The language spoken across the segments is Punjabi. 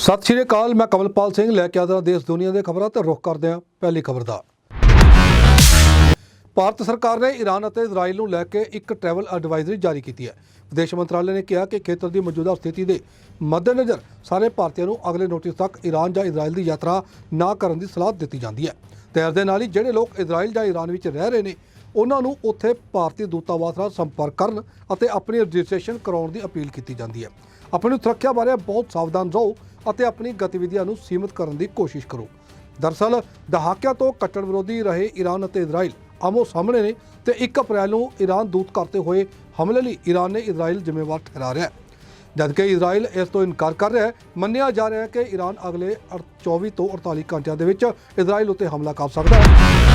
ਸਤਿ ਸ਼੍ਰੀ ਅਕਾਲ, ਮੈਂ ਕਮਲਪਾਲ ਸਿੰਘ, ਲੈ ਕੇ ਆਦਾ ਦੇਸ਼ ਦੁਨੀਆ ਦੇ ਖਬਰਾਂ ਤੇ ਰੁਖ ਕਰਦੇ ਹਾਂ ਪਹਿਲੀ ਖਬਰ ਦਾ। ਭਾਰਤ ਸਰਕਾਰ ਨੇ ਈਰਾਨ ਅਤੇ ਇਜ਼ਰਾਈਲ ਨੂੰ ਲੈ ਕੇ ਇੱਕ ਟਰੈਵਲ ਐਡਵਾਈਜ਼ਰੀ ਜਾਰੀ ਕੀਤੀ ਹੈ। ਵਿਦੇਸ਼ ਮੰਤਰਾਲੇ ਨੇ ਕਿਹਾ ਕਿ ਖੇਤਰ ਦੀ ਮੌਜੂਦਾ ਸਥਿਤੀ ਦੇ ਮੱਦੇਨਜ਼ਰ ਸਾਰੇ ਭਾਰਤੀਆਂ ਨੂੰ ਅਗਲੇ ਨੋਟਿਸ ਤੱਕ ਈਰਾਨ ਜਾਂ ਇਜ਼ਰਾਈਲ ਦੀ ਯਾਤਰਾ ਨਾ ਕਰਨ ਦੀ ਸਲਾਹ ਦਿੱਤੀ ਜਾਂਦੀ ਹੈ। ਤੇ ਇਸ ਦੇ ਨਾਲ ਹੀ ਜਿਹੜੇ ਲੋਕ ਇਜ਼ਰਾਈਲ ਜਾਂ ਈਰਾਨ ਵਿੱਚ ਰਹਿ ਰਹੇ ਨੇ ਉਹਨਾਂ ਨੂੰ ਉੱਥੇ ਭਾਰਤੀ ਦੂਤਾਵਾਸ ਨਾਲ ਸੰਪਰਕ ਕਰਨ ਅਤੇ ਆਪਣੀ ਰਜਿਸਟ੍ਰੇਸ਼ਨ ਕਰਾਉਣ ਦੀ ਅਪੀਲ ਕੀਤੀ ਜਾਂਦੀ ਹੈ। ਆਪਣੀ ਸੁਰੱਖਿਆ ਬਾਰੇ ਬਹੁਤ ਸਾਵਧਾਨ ਰਹੋ ਅਤੇ ਆਪਣੀ ਗਤੀਵਿਧੀਆਂ ਨੂੰ ਸੀਮਿਤ ਕਰਨ ਦੀ ਕੋਸ਼ਿਸ਼ ਕਰੋ। ਦਰਅਸਲ ਦਹਾਕਿਆਂ ਤੋਂ ਕੱਟੜ ਵਿਰੋਧੀ ਰਹੇ ਈਰਾਨ ਅਤੇ ਇਜ਼ਰਾਈਲ ਆਮੋ ਸਾਹਮਣੇ ਨੇ ਤੇ 1 ਅਪ੍ਰੈਲ ਨੂੰ ਈਰਾਨ ਦੂਤ ਕਰਤੇ ਹੋਏ ਹਮਲੇ ਲਈ ਈਰਾਨ ਨੇ ਇਜ਼ਰਾਈਲ ਜ਼ਿੰਮੇਵਾਰ ਠਹਿਰਾ ਰਿਹਾ ਹੈ। ਜਦਕਿ ਇਜ਼ਰਾਈਲ ਇਸ ਤੋਂ ਇਨਕਾਰ ਕਰ ਰਿਹਾ ਹੈ, ਮੰਨਿਆ ਜਾ ਰਿਹਾ ਹੈ ਕਿ ਈਰਾਨ ਅਗਲੇ ਅੜ- 24 ਤੋਂ 48 ਘੰਟਿਆਂ ਦੇ ਵਿੱਚ ਇਜ਼ਰਾਈਲ ਉੱਤੇ ਹਮਲਾ ਕਰ ਸਕਦਾ ਹੈ।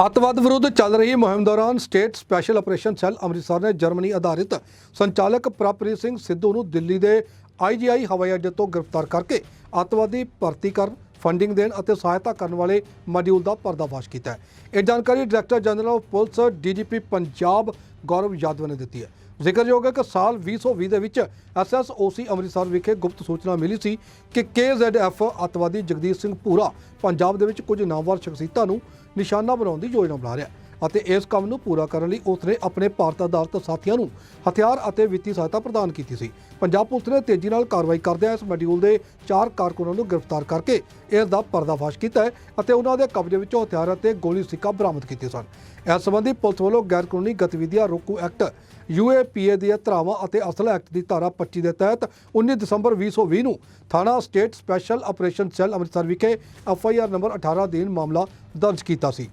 ਅੱਤਵਾਦ ਵਿਰੁੱਧ ਚੱਲ ਰਹੀ ਮੁਹਿੰਮ ਦੌਰਾਨ state special operation cell Amritsar ਨੇ ਜਰਮਨੀ ਆਧਾਰਿਤ ਸੰਚਾਲਕ ਪ੍ਰਪ੍ਰੀਤ ਸਿੰਘ ਸਿੱਧੂ ਨੂੰ ਦਿੱਲੀ ਦੇ ਆਈਜੀਆਈ ਹਵਾਈ ਅੱਡੇ ਤੋਂ ਗ੍ਰਿਫਤਾਰ ਕਰਕੇ ਅੱਤਵਾਦੀ ਭਰਤੀ ਕਰਨ, ਫੰਡਿੰਗ ਦੇਣ ਅਤੇ ਸਹਾਇਤਾ ਕਰਨ ਵਾਲੇ ਮੋਡਿਊਲ ਦਾ ਪਰਦਾਫਾਸ਼ ਕੀਤਾ ਹੈ। ਇਹ ਜਾਣਕਾਰੀ director general of police DGP Punjab Gaurav Yadav ਨੇ ਦਿੱਤੀ ਹੈ। ਜ਼ਿਕਰਯੋਗ ਹੈ ਕਿ ਸਾਲ 2020 ਦੇ ਵਿੱਚ ਐਸਐਸਓਸੀ ਅੰਮ੍ਰਿਤਸਰ ਵਿਖੇ ਗੁਪਤ ਸੂਚਨਾ ਮਿਲੀ ਸੀ ਕਿ KZF ਅੱਤਵਾਦੀ ਜਗਦੀਸ਼ ਸਿੰਘ ਪੂਰਾ ਪੰਜਾਬ ਦੇ ਵਿੱਚ ਕੁਝ ਨਾਮਵਰ ਸ਼ਖਸੀਅਤਾਂ ਨੂੰ ਨਿਸ਼ਾਨਾ ਬਣਾਉਣ ਦੀ ਯੋਜਨਾ ਬਣਾ ਰਿਹਾ ਹੈ। ਅਤੇ ਇਸ ਕੰਮ ਨੂੰ ਪੂਰਾ ਕਰਨ ਲਈ ਉਸਨੇ ਆਪਣੇ ਭਾਰਤ ਆਧਾਰਿਤ ਸਾਥੀਆਂ ਨੂੰ ਹਥਿਆਰ ਅਤੇ ਵਿੱਤੀ ਸਹਾਇਤਾ ਪ੍ਰਦਾਨ ਕੀਤੀ ਸੀ। ਪੰਜਾਬ ਪੁਲਿਸ ਨੇ ਤੇਜ਼ੀ ਨਾਲ ਕਾਰਵਾਈ ਕਰਦਿਆਂ ਇਸ ਮੋਡਿਊਲ ਦੇ ਚਾਰ ਕਾਰਕੁਨਾਂ ਨੂੰ ਗ੍ਰਿਫਤਾਰ ਕਰਕੇ ਇਸ ਦਾ ਪਰਦਾਫਾਸ਼ ਕੀਤਾ ਹੈ ਅਤੇ ਉਹਨਾਂ ਦੇ ਕਬਜ਼ੇ ਵਿੱਚੋਂ ਹਥਿਆਰ ਅਤੇ ਗੋਲੀ ਸਿੱਕਾ ਬਰਾਮਦ ਕੀਤੇ ਸਨ। ਇਸ ਸੰਬੰਧੀ ਪੁਲਿਸ ਵੱਲੋਂ ਗੈਰ ਕਾਨੂੰਨੀ ਗਤੀਵਿਧੀਆਂ ਰੋਕੂ ਐਕਟ ਯੂਏਪੀਏ ਦੀਆਂ ਧਾਰਾਵਾਂ ਅਤੇ ਅਸਲ ਐਕਟ ਦੀ ਧਾਰਾ 25 ਦੇ ਤਹਿਤ 19 ਦਸੰਬਰ 2020 ਨੂੰ ਥਾਣਾ state special operation cell Amritsar ਵਿਖੇ ਐਫਆਈਆਰ ਨੰਬਰ 18 ਅਧੀਨ ਮਾਮਲਾ ਦਰਜ ਕੀਤਾ ਸੀ।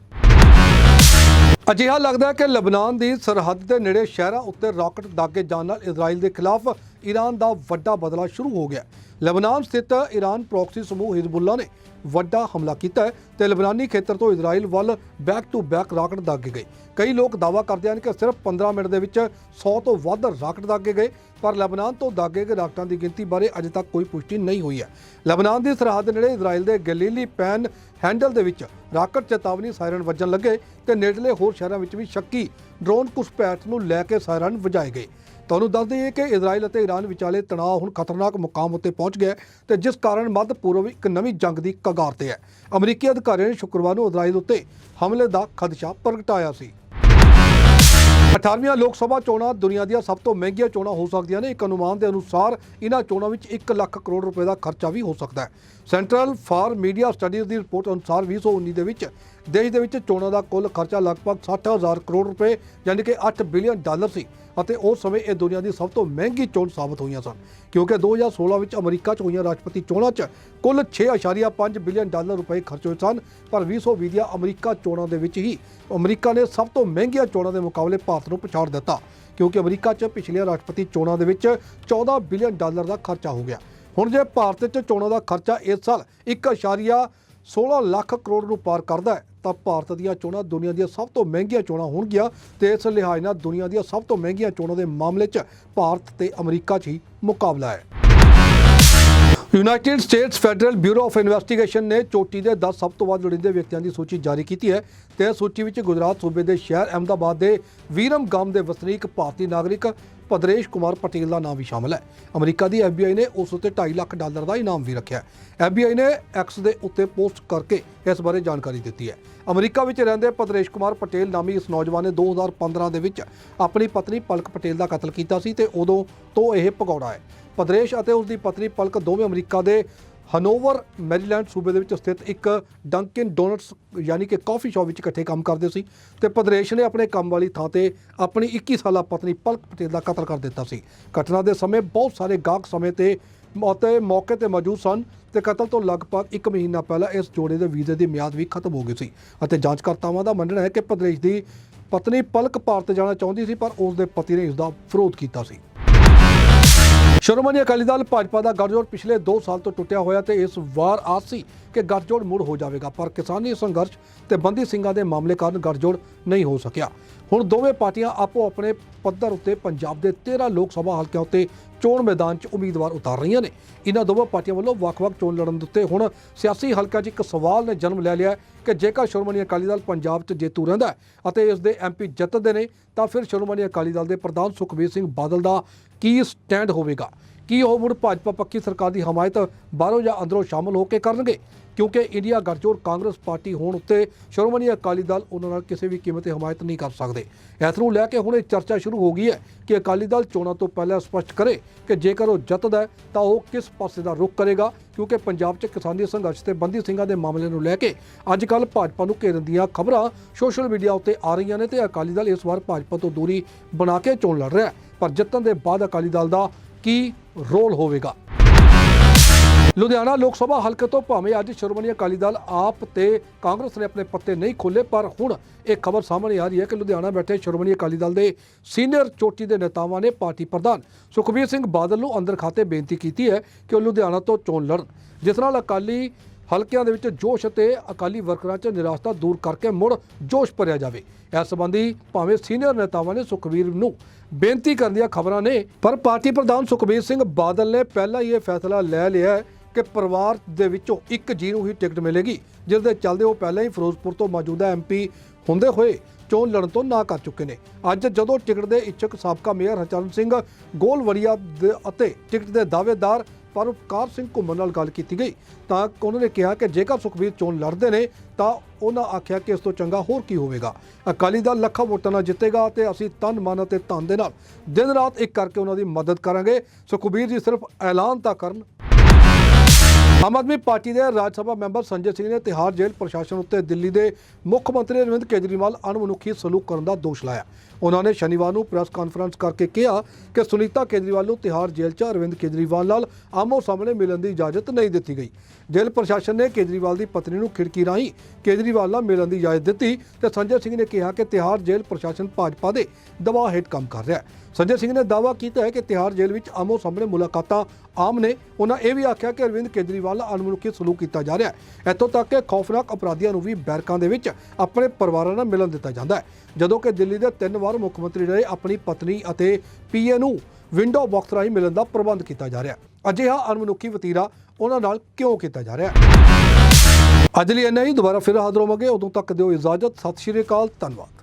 ਅਜਿਹਾ ਲੱਗਦਾ ਹੈ ਕਿ ਲਬਨਾਨ ਦੀ ਸਰਹੱਦ ਦੇ ਨੇੜੇ ਸ਼ਹਿਰਾਂ ਉੱਤੇ ਰਾਕਟ ਦਾਗੇ ਜਾਣ ਨਾਲ ਇਜ਼ਰਾਈਲ ਦੇ ਖਿਲਾਫ ਈਰਾਨ ਦਾ ਵੱਡਾ ਬਦਲਾ ਸ਼ੁਰੂ ਹੋ ਗਿਆ। ਹੈ। ਲਬਨਾਨ ਸਥਿਤ ਈਰਾਨ ਪ੍ਰੋਕਸੀ ਸਮੂਹ ਹਿਜ਼ਬੁੱਲਾ ਨੇ ਵੱਡਾ ਹਮਲਾ ਕੀਤਾ ਹੈ ਤੇ ਲਬਨਾਨੀ ਖੇਤਰ ਤੋਂ ਇਜ਼ਰਾਈਲ ਵੱਲ ਬੈਕ ਟੂ ਬੈਕ ਰਾਕਟ ਦਾਗੇ ਗਏ। ਕਈ ਲੋਕ ਦਾਅਵਾ ਕਰਦੇ ਹਨ ਕਿ ਸਿਰਫ 15 ਮਿੰਟ ਦੇ ਵਿੱਚ 100 ਤੋਂ ਵੱਧ ਰਾਕਟ ਦਾਗੇ ਗਏ, ਪਰ ਲਬਨਾਨ ਤੋਂ ਦਾਗੇ ਗਏ ਰਾਕਟਾਂ ਦੀ ਗਿਣਤੀ ਬਾਰੇ ਅਜੇ ਤੱਕ ਕੋਈ ਪੁਸ਼ਟੀ ਨਹੀਂ ਹੋਈ ਹੈ। ਲਬਨਾਨ ਦੀ ਸਰਹੱਦ ਦੇ ਨੇੜੇ ਇਜ਼ਰਾਈਲ ਦੇ ਗਲੀਲੀ ਪੈਨ ਹੈਂਡਲ ਦੇ ਵਿੱਚ ਰਾਕਟ ਚੇਤਾਵਨੀ ਸਾਇਰਨ ਵੱਜਣ ਲੱਗੇ ਤੇ ਨੇੜਲੇ ਹੋਰ ਸ਼ਹਿਰਾਂ ਵਿੱਚ ਵੀ ਸ਼ੱਕੀ ਡਰੋਨ ਘੁਸਪੈਠ ਨੂੰ ਲੈ ਕੇ ਸਾਇਰਨ ਵਜਾਏ ਗਏ। ਤੁਹਾਨੂੰ ਦੱਸ ਦਈਏ ਕਿ ਇਜ਼ਰਾਈਲ ਅਤੇ ਈਰਾਨ ਵਿਚਾਲੇ ਤਣਾਅ ਹੁਣ ਖਤਰਨਾਕ ਮੁਕਾਮ ਉੱਤੇ ਪਹੁੰਚ ਗਿਆ ਹੈ ਤੇ ਜਿਸ ਕਾਰਨ ਮੱਧ ਪੂਰਬ ਇੱਕ ਨਵੀਂ ਜੰਗ ਦੀ ਕਗਾਰ ਤੇ ਹੈ। ਅਮਰੀਕੀ ਅਧਿਕਾਰੀਆਂ ਨੇ ਸ਼ੁੱਕਰਵਾਰ ਨੂੰ ਇਜ਼ਰਾਈਲ ਉੱਤੇ ਹਮਲੇ ਦਾ ਖਦਸ਼ਾ ਪ੍ਰਗਟਾਇਆ ਸੀ। 18ਵੀਆਂ ਲੋਕ ਸਭਾ ਚੋਣਾਂ ਦੁਨੀਆ ਦੀਆਂ ਸਭ ਤੋਂ ਮਹਿੰਗੀਆਂ ਚੋਣਾਂ ਹੋ ਸਕਦੀਆਂ ਨੇ। ਇੱਕ ਅਨੁਮਾਨ ਦੇ ਅਨੁਸਾਰ ਇਹਨਾਂ ਚੋਣਾਂ ਵਿੱਚ 1 ਲੱਖ ਕਰੋੜ ਰੁਪਏ ਦਾ ਖਰਚਾ ਵੀ ਹੋ ਸਕਦਾ ਹੈ। ਸੈਂਟਰਲ ਫਾਰ ਮੀਡੀਆ ਸਟੱਡੀਜ਼ ਦੀ ਰਿਪੋਰਟ ਅਨੁਸਾਰ 2019 ਦੇ ਵਿੱਚ ਦੇਸ਼ ਦੇ ਵਿੱਚ ਚੋਣਾਂ ਦਾ ਕੁੱਲ ਖਰਚਾ ਲਗਭਗ 60000 ਕਰੋੜ ਰੁਪਏ, ਯਾਨੀ ਕਿ 8 ਬਿਲੀਅਨ ਡਾਲਰ ਸੀ। ਅਤੇ ਉਸ ਸਮੇਂ ਇਹ ਦੁਨੀਆ ਦੀ ਸਭ ਤੋਂ ਮਹਿੰਗੀ ਚੋਣ ਸਾਬਤ ਹੋਈਆਂ ਸਨ, ਕਿਉਂਕਿ 2016 ਵਿੱਚ ਅਮਰੀਕਾ 'ਚ ਹੋਈਆਂ ਰਾਸ਼ਟਰਪਤੀ ਚੋਣਾਂ 'ਚ ਕੁੱਲ 6.5 ਬਿਲੀਅਨ ਡਾਲਰ ਰੁਪਏ ਖਰਚ ਹੋਏ ਸਨ, ਪਰ 2020 ਦੀਆਂ ਅਮਰੀਕਾ ਚੋਣਾਂ ਦੇ ਵਿੱਚ ਹੀ ਅਮਰੀਕਾ ਨੇ ਸਭ ਤੋਂ ਮਹਿੰਗੀਆਂ ਚੋਣਾਂ ਦੇ ਮੁਕਾਬਲੇ ਭਾਰਤ ਨੂੰ ਪਛਾੜ ਦਿੱਤਾ, ਕਿਉਂਕਿ ਅਮਰੀਕਾ 'ਚ ਪਿਛਲੀਆਂ ਰਾਸ਼ਟਰਪਤੀ ਚੋਣਾਂ ਦੇ ਵਿੱਚ 14 ਬਿਲੀਅਨ ਡਾਲਰ ਦਾ ਖਰਚਾ ਹੋ ਗਿਆ। ਹੁਣ ਜੇ ਭਾਰਤ 'ਚ ਚੋਣਾਂ ਦਾ ਖਰਚਾ ਇਸ ਸਾਲ 1.16 ਲੱਖ ਕਰੋੜ ਨੂੰ ਪਾਰ ਕਰਦਾ ਹੈ, ਤਾਂ ਭਾਰਤ ਦੀਆਂ ਚੋਣਾਂ ਦੁਨੀਆ ਦੀਆਂ ਸਭ ਤੋਂ ਮਹਿੰਗੀਆਂ ਚੋਣਾਂ ਹੋਣਗੀਆਂ ਤੇ ਇਸ ਲਿਹਾਜ਼ ਨਾਲ ਦੁਨੀਆ ਦੀਆਂ ਸਭ ਤੋਂ ਮਹਿੰਗੀਆਂ ਚੋਣਾਂ ਦੇ ਮਾਮਲੇ 'ਚ ਭਾਰਤ ਤੇ ਅਮਰੀਕਾ 'ਚ ਹੀ ਮੁਕਾਬਲਾ ਹੈ। United States Federal Bureau of Investigation ਨੇ ਚੋਟੀ ਦੇ 10 ਸਭ ਤੋਂ ਵੱਧ ਲੋੜੀਂਦੇ ਵਿਅਕਤੀਆਂ ਦੀ ਸੂਚੀ ਜਾਰੀ ਕੀਤੀ ਹੈ। ਤੇ ਇਸ ਸੂਚੀ ਵਿੱਚ ਗੁਜਰਾਤ ਸੂਬੇ ਦੇ ਸ਼ਹਿਰ ਅਹਿਮਦਾਬਾਦ ਦੇ ਵੀਰਮ ਗਾਮ ਦੇ ਵਸਨੀਕ ਭਾਰਤੀ ਨਾਗਰਿਕ ਪਦਰੇਸ਼ ਕੁਮਾਰ ਪਟੇਲ ਦਾ ਨਾਮ ਵੀ ਸ਼ਾਮਲ ਹੈ। ਅਮਰੀਕਾ ਦੀ FBI ਨੇ ਉਸ ਉੱਤੇ 2.5 ਲੱਖ ਡਾਲਰ ਦਾ ਇਨਾਮ ਵੀ ਰੱਖਿਆ ਹੈ। FBI ਨੇ ਐਕਸ ਦੇ ਉੱਤੇ ਪੋਸਟ ਕਰਕੇ ਇਸ ਬਾਰੇ ਜਾਣਕਾਰੀ ਦਿੱਤੀ ਹੈ। ਅਮਰੀਕਾ ਵਿੱਚ ਰਹਿੰਦੇ ਪਦਰੇਸ਼ ਕੁਮਾਰ ਪਟੇਲ ਨਾਮੀ ਇਸ ਨੌਜਵਾਨ ਨੇ 2015 ਦੇ ਵਿੱਚ ਆਪਣੀ ਪਤਨੀ ਪਲਕ ਪਟੇਲ ਦਾ ਕਤਲ ਕੀਤਾ ਸੀ ਤੇ ਉਦੋਂ ਤੋਂ ਇਹ ਭਗੌੜਾ ਹੈ। ਪਦਰੇਸ਼ ਅਤੇ ਉਸ ਦੀ ਪਤਨੀ ਪਲਕ ਦੋਵੇਂ ਅਮਰੀਕਾ ਦੇ ਹਨੋਵਰ ਮੈਰੀਲੈਂਡ ਸੂਬੇ ਦੇ ਵਿੱਚ ਸਥਿਤ ਇੱਕ ਡੰਕਿਨ ਡੋਨਟਸ ਯਾਨੀ ਕਿ ਕਾਫੀ ਸ਼ਾਪ ਵਿੱਚ ਇਕੱਠੇ ਕੰਮ ਕਰਦੇ ਸੀ ਤੇ ਪਦਰੇਸ਼ ਨੇ ਆਪਣੇ ਕੰਮ ਵਾਲੀ ਥਾਂ ਤੇ ਆਪਣੀ 21 ਸਾਲਾ ਪਤਨੀ ਪਲਕ ਪਟੇਲ ਦਾ ਕਤਲ ਕਰ ਦਿੱਤਾ ਸੀ। ਘਟਨਾ ਦੇ ਸਮੇਂ ਬਹੁਤ ਸਾਰੇ ਗਾਹਕ ਸਮੇਂ ਤੇ ਅਤੇ ਮੌਕੇ ਤੇ ਮੌਜੂਦ ਸਨ ਤੇ ਕਤਲ ਤੋਂ ਲਗਭਗ 1 ਮਹੀਨਾ ਪਹਿਲਾਂ ਇਸ ਜੋੜੇ ਦੇ ਵੀਜ਼ੇ ਦੀ ਮਿਆਦ ਵੀ ਖਤਮ ਹੋ ਗਈ ਸੀ ਅਤੇ ਜਾਂਚਕਰਤਾਵਾਂ ਦਾ ਮੰਨਣਾ ਹੈ ਕਿ ਪਦਰੇਸ਼ ਦੀ ਪਤਨੀ ਪਲਕ ਭਾਰਤ ਜਾਣਾ ਚਾਹੁੰਦੀ ਸੀ ਪਰ ਉਸ ਦੇ ਪਤੀ ਨੇ ਇਸ ਦਾ ਵਿਰੋਧ ਕੀਤਾ ਸੀ। ਸ਼੍ਰੋਮਣੀ ਅਕਾਲੀ ਦਲ ਭਾਜਪਾ ਦਾ ਗੱਠਜੋੜ ਪਿਛਲੇ 2 ਸਾਲ ਤੋਂ ਟੁੱਟਿਆ ਹੋਇਆ ਤੇ ਇਸ ਵਾਰ ਆਸੀ ਕਿ ਗੱਠਜੋੜ ਮੁੜ ਹੋ ਜਾਵੇਗਾ, ਪਰ ਕਿਸਾਨੀ ਸੰਘਰਸ਼ ਤੇ ਬੰਦੀ ਸਿੰਘਾਂ ਦੇ ਮਾਮਲੇ ਕਾਰਨ ਗੱਠਜੋੜ ਨਹੀਂ ਹੋ ਸਕਿਆ। ਹੁਣ ਦੋਵੇਂ ਪਾਰਟੀਆਂ ਆਪੋ ਆਪਣੇ ਪੱਧਰ ਉੱਤੇ ਪੰਜਾਬ ਦੇ 13 ਲੋਕ ਸਭਾ ਹਲਕਿਆਂ ਉੱਤੇ ਚੋਣ ਮੈਦਾਨ 'ਚ ਉਮੀਦਵਾਰ ਉਤਾਰ ਰਹੀਆਂ ਨੇ। ਇਹਨਾਂ ਦੋਵਾਂ ਪਾਰਟੀਆਂ ਵੱਲੋਂ ਵੱਖ-ਵੱਖ ਚੋਣ ਲੜਨ ਉੱਤੇ ਹੁਣ ਸਿਆਸੀ ਹਲਕਿਆਂ 'ਚ ਇੱਕ ਸਵਾਲ ਨੇ ਜਨਮ ਲੈ ਲਿਆ ਕਿ ਜੇਕਰ ਸ਼੍ਰੋਮਣੀ ਅਕਾਲੀ ਦਲ ਪੰਜਾਬ 'ਚ ਜੇਤੂ ਰਹਿੰਦਾ ਅਤੇ ਇਸ ਦੇ ਐਮਪੀ ਜਿੱਤਦੇ ਨੇ, ਤਾਂ ਫਿਰ ਸ਼੍ਰੋਮਣੀ ਅਕਾਲੀ ਦਲ ਦੇ ਪ੍ਰਧਾਨ ਸੁਖਬੀਰ ਸਿੰਘ ਬਾਦਲ ਦਾ ਕੀ ਸਟੈਂਡ ਹੋਵੇਗਾ? ਕੀ ਉਹ ਮੁੜ ਭਾਜਪਾ ਪੱਕੀ ਸਰਕਾਰ ਦੀ ਹਮਾਇਤ ਬਾਹਰੋਂ ਜਾਂ ਅੰਦਰੋਂ ਸ਼ਾਮਲ ਹੋ ਕੇ ਕਰਨਗੇ? ਕਿਉਂਕਿ ਇੰਡੀਆ ਗੱਠਜੋੜ ਕਾਂਗਰਸ ਪਾਰਟੀ ਹੋਣ ਉੱਤੇ ਸ਼੍ਰੋਮਣੀ ਅਕਾਲੀ ਦਲ ਉਹਨਾਂ ਨਾਲ ਕਿਸੇ ਵੀ ਕੀਮਤ ਤੇ ਹਮਾਇਤ ਨਹੀਂ ਕਰ ਸਕਦੇ। ਇਸ ਨੂੰ ਲੈ ਕੇ ਹੁਣ ਇਹ ਚਰਚਾ ਸ਼ੁਰੂ ਹੋ ਗਈ ਹੈ ਕਿ ਅਕਾਲੀ ਦਲ ਚੋਣਾਂ ਤੋਂ ਪਹਿਲਾਂ ਸਪਸ਼ਟ ਕਰੇ ਕਿ ਜੇਕਰ ਉਹ ਜਿੱਤਦਾ ਹੈ ਤਾਂ ਉਹ ਕਿਸ ਪਾਸੇ ਦਾ ਰੁਖ ਕਰੇਗਾ, ਕਿਉਂਕਿ ਪੰਜਾਬ 'ਚ ਕਿਸਾਨੀ ਸੰਘਰਸ਼ ਤੇ ਬੰਦੀ ਸਿੰਘਾਂ ਦੇ ਮਾਮਲੇ ਨੂੰ ਲੈ ਕੇ ਅੱਜ ਕੱਲ ਭਾਜਪਾ ਨੂੰ ਘੇਰਨ ਦੀਆਂ ਖਬਰਾਂ ਸੋਸ਼ਲ ਮੀਡੀਆ ਉੱਤੇ ਆ ਰਹੀਆਂ ਨੇ ਤੇ ਅਕਾਲੀ ਦਲ ਇਸ ਵਾਰ ਭਾਜਪਾ ਤੋਂ ਦੂਰੀ ਬਣਾ ਕੇ ਚੋਣ ਲੜ ਰਿਹਾ ਹੈ। ਪਰ ਜਿੱਤਣ ਦੇ ਬਾਅਦ ਅਕਾਲੀ ਦਲ ਦਾ ਕੀ ਰੋਲ ਹੋਵੇਗਾ? ਲੁਧਿਆਣਾ ਲੋਕ ਸਭਾ ਹਲਕੇ ਤੋਂ ਭਾਵੇਂ ਅੱਜ ਸ਼੍ਰੋਮਣੀ ਅਕਾਲੀ ਦਲ ਆਪ ਤੇ ਕਾਂਗਰਸ ਨੇ ਆਪਣੇ ਪੱਤੇ ਨਹੀਂ ਖੋਲੇ ਪਰ ਹੁਣ ਇਹ ਖਬਰ ਸਾਹਮਣੇ ਆ ਰਹੀ ਹੈ ਕਿ ਲੁਧਿਆਣਾ ਬੈਠੇ ਸ਼੍ਰੋਮਣੀ ਅਕਾਲੀ ਦਲ ਦੇ ਸੀਨੀਅਰ ਚੋਟੀ ਦੇ ਨੇਤਾਵਾਂ ਨੇ ਪਾਰਟੀ ਪ੍ਰਧਾਨ ਸੁਖਬੀਰ ਸਿੰਘ ਬਾਦਲ ਨੂੰ ਅੰਦਰ ਖਾਤੇ ਬੇਨਤੀ ਕੀਤੀ ਹੈ ਕਿ ਉਹ ਲੁਧਿਆਣਾ ਤੋਂ ਚੋਣ ਲੜਨ। ਜਿਸ ਨਾਲ ਅਕਾਲੀ ਹਲਕਿਆਂ ਦੇ ਵਿੱਚ ਜੋਸ਼ ਅਤੇ ਅਕਾਲੀ ਵਰਕਰਾਂ 'ਚ ਨਿਰਾਸ਼ਤਾ ਦੂਰ ਕਰਕੇ ਮੁੜ ਜੋਸ਼ ਭਰਿਆ ਜਾਵੇ। ਇਸ ਸੰਬੰਧੀ ਭਾਵੇਂ ਸੀਨੀਅਰ ਨੇਤਾਵਾਂ ਨੇ ਸੁਖਬੀਰ ਨੂੰ ਬੇਨਤੀ ਕਰਨ ਦੀਆਂ ਖਬਰਾਂ ਨੇ, ਪਰ ਪਾਰਟੀ ਪ੍ਰਧਾਨ ਸੁਖਬੀਰ ਸਿੰਘ ਬਾਦਲ ਨੇ ਪਹਿਲਾਂ ਹੀ ਇਹ ਫੈਸਲਾ ਲੈ ਲਿਆ ਹੈ ਕਿ ਪਰਿਵਾਰ ਦੇ ਵਿੱਚੋਂ ਇੱਕ ਜੀ ਨੂੰ ਹੀ ਟਿਕਟ ਮਿਲੇਗੀ, ਜਿਸ ਦੇ ਚੱਲਦੇ ਉਹ ਪਹਿਲਾਂ ਹੀ ਫਿਰੋਜ਼ਪੁਰ ਤੋਂ ਮੌਜੂਦਾ ਐਮਪੀ ਹੁੰਦੇ ਹੋਏ ਚੋਣ ਲੜਨ ਤੋਂ ਨਾ ਕਰ ਚੁੱਕੇ ਨੇ। ਅੱਜ ਜਦੋਂ ਟਿਕਟ ਦੇ ਇੱਛੁਕ ਸਾਬਕਾ ਮੇਅਰ ਹਰਚਰਨ ਸਿੰਘ ਗੋਲਵਰੀਆ ਦੇ ਅਤੇ ਟਿਕਟ ਦੇ ਦਾਅਵੇਦਾਰ ਪਰਉਪਕਾਰ ਸਿੰਘ ਘੁੰਮਣ ਨਾਲ ਗੱਲ ਕੀਤੀ ਗਈ, ਤਾਂ ਉਹਨਾਂ ਨੇ ਕਿਹਾ ਕਿ ਜੇਕਰ ਸੁਖਬੀਰ ਚੋਣ ਲੜਦੇ ਨੇ, ਤਾਂ ਉਹਨਾਂ ਆਖਿਆ ਕਿ ਇਸ ਤੋਂ ਚੰਗਾ ਹੋਰ ਕੀ ਹੋਵੇਗਾ। ਅਕਾਲੀ ਦਲ ਲੱਖਾਂ ਵੋਟਾਂ ਨਾਲ ਜਿੱਤੇਗਾ ਤੇ ਅਸੀਂ ਤਨ, ਮਨ ਅਤੇ ਧਨ ਦੇ ਨਾਲ ਦਿਨ ਰਾਤ ਇੱਕ ਕਰਕੇ ਉਹਨਾਂ ਦੀ ਮਦਦ ਕਰਾਂਗੇ। ਸੁਖਬੀਰ ਜੀ, ਸਿਰਫ ਐਲਾਨ ਤਾਂ ਕਰਨ। ਆਮ ਆਦਮੀ ਪਾਰਟੀ ਦੇ ਰਾਜ ਸਭਾ ਮੈਂਬਰ ਸੰਜੇ ਸਿੰਘ ਨੇ ਤਿਹਾਰ ਜੇਲ੍ਹ ਪ੍ਰਸ਼ਾਸਨ ਉੱਤੇ ਦਿੱਲੀ ਦੇ ਮੁੱਖ ਮੰਤਰੀ ਅਰਵਿੰਦ ਕੇਜਰੀਵਾਲ ਅਣਮਨੁੱਖੀ ਸਲੂਕ ਕਰਨ ਦਾ ਦੋਸ਼ ਲਾਇਆ। ਉਹਨਾਂ ਨੇ ਸ਼ਨੀਵਾਰ ਨੂੰ ਪ੍ਰੈਸ ਕਾਨਫਰੰਸ ਕਰਕੇ ਕਿਹਾ ਕਿ ਸੁਨੀਤਾ ਕੇਜਰੀਵਾਲ ਨੂੰ ਤਿਹਾੜ ਜੇਲ੍ਹ 'ਚ ਅਰਵਿੰਦ ਕੇਜਰੀਵਾਲ ਨਾਲ ਆਮੋ ਸਾਹਮਣੇ ਮਿਲਣ ਦੀ ਇਜਾਜ਼ਤ ਨਹੀਂ ਦਿੱਤੀ ਗਈ। ਜੇਲ੍ਹ ਪ੍ਰਸ਼ਾਸਨ ਨੇ ਕੇਜਰੀਵਾਲ ਦੀ ਪਤਨੀ ਨੂੰ ਖਿੜਕੀ ਰਾਹੀਂ ਕੇਜਰੀਵਾਲ ਨਾਲ ਮਿਲਣ ਦੀ ਇਜਾਜ਼ਤ ਦਿੱਤੀ ਤੇ ਸੰਜੇ ਸਿੰਘ ਨੇ ਕਿਹਾ ਕਿ ਤਿਹਾੜ ਜੇਲ੍ਹ ਪ੍ਰਸ਼ਾਸਨ ਭਾਜਪਾ ਦੇ ਦਬਾਅ ਹੇਠ ਕੰਮ ਕਰ ਰਿਹਾ ਹੈ। ਸੰਜੇ ਸਿੰਘ ਨੇ ਦਾਅਵਾ ਕੀਤਾ ਹੈ ਕਿ ਤਿਹਾੜ ਜੇਲ੍ਹ ਵਿੱਚ ਆਮੋ ਸਾਹਮਣੇ ਮੁਲਾਕਾਤਾਂ ਆਮ ਨੇ। ਉਹਨਾਂ ਇਹ ਵੀ ਆਖਿਆ ਕਿ ਅਰਵਿੰਦ ਕੇਜਰੀਵਾਲ ਨਾਲ ਅਣਮਨੁੱਖੀ ਸਲੂਕ ਕੀਤਾ ਜਾ ਰਿਹਾ ਹੈ। ਇੱਥੋਂ ਤੱਕ ਕਿ ਖੌਫਨਾਕ ਅਪਰਾਧੀਆਂ ਨੂੰ ਵੀ ਬੈਰਕਾਂ ਦੇ ਵਿੱਚ ਆਪਣੇ ਪਰਿਵਾਰਾਂ ਨਾਲ ਮਿਲਣ ਦਿੱਤਾ ਜਾਂਦਾ ਹੈ। ਜਦੋਂ ਕਿ ਦਿੱਲੀ ਦੇ ਤਿੰਨ ਵਾਰ ਮੁੱਖ ਮੰਤਰੀ ਰਹੇ ਆਪਣੀ ਪਤਨੀ ਅਤੇ ਪੀਏ ਨੂੰ ਵਿੰਡੋ ਬਾਕਸ ਰਾਹੀਂ ਮਿਲਣ ਦਾ ਪ੍ਰਬੰਧ ਕੀਤਾ ਜਾ ਰਿਹਾ ਹੈ। ਅਜਿਹਾ ਅਣਮਨੁੱਖੀ ਵਤੀਰਾ ਉਹਨਾਂ ਨਾਲ ਕਿਉਂ ਕੀਤਾ ਜਾ ਰਿਹਾ ਹੈ? ਅੱਜ ਲਈ ਇੰਨਾ ਹੀ। ਦੁਬਾਰਾ ਫਿਰ ਹਾਜ਼ਰ ਹੋਵਾਂਗੇ। ਉਦੋਂ ਤੱਕ ਦਿਓ ਇਜਾਜ਼ਤ। ਸਤਿ ਸ਼੍ਰੀ ਅਕਾਲ। ਧੰਨਵਾਦ।